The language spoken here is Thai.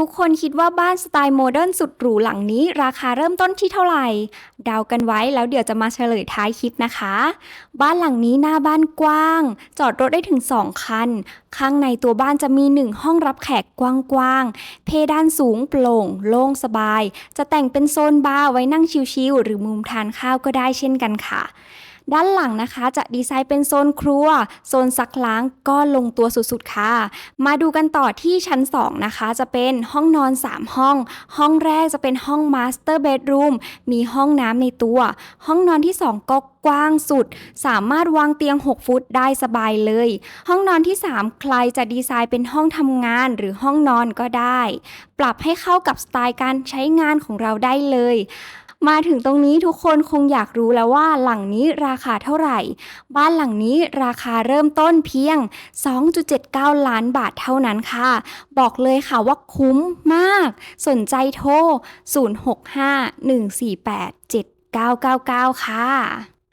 ทุกคนคิดว่าบ้านสไตล์โมเดิร์นสุดหรูหลังนี้ ราคาเริ่มต้นที่เท่าไหร่ เดากันไว้แล้วเดี๋ยวจะมาเฉลยท้ายคลิปนะคะ บ้านหลังนี้หน้าบ้านกว้าง จอดรถได้ถึง 2 คัน ข้างในตัวบ้านจะมี 1 ห้องรับแขกกว้างๆ เพดานสูงโปร่ง โล่งสบาย จะแต่งเป็นโซนบาร์ไว้นั่งชิลๆหรือมุมทานข้าวก็ได้เช่นกันค่ะ ด้านหลังนะคะจะดีไซน์เป็นโซนครัว โซนซักล้างก็ลงตัวสุดๆค่ะ มาดูกันต่อที่ชั้น 2 นะคะ จะเป็นห้องนอน 3 ห้อง ห้องแรกจะเป็นห้องมาสเตอร์เบดรูมมีห้องน้ำในตัว ห้องนอนที่ 2 ก็กว้างสุด สามารถวางเตียง 6 ฟุตได้สบายเลย ห้องนอนที่ 3 ใครจะดีไซน์เป็นห้องทำงานหรือห้องนอนก็ได้ ปรับให้เข้ากับสไตล์การใช้งานของเราได้เลย มาถึงตรงนี้ทุกคนคงอยากรู้แล้วว่าหลังนี้ราคาเท่าไหร่ บ้านหลังนี้ราคาเริ่มต้นเพียง 2.79 ล้านบาทเท่านั้นค่ะ บอกเลยค่ะว่าคุ้มมาก สนใจโทร 065 148 7999 ค่ะ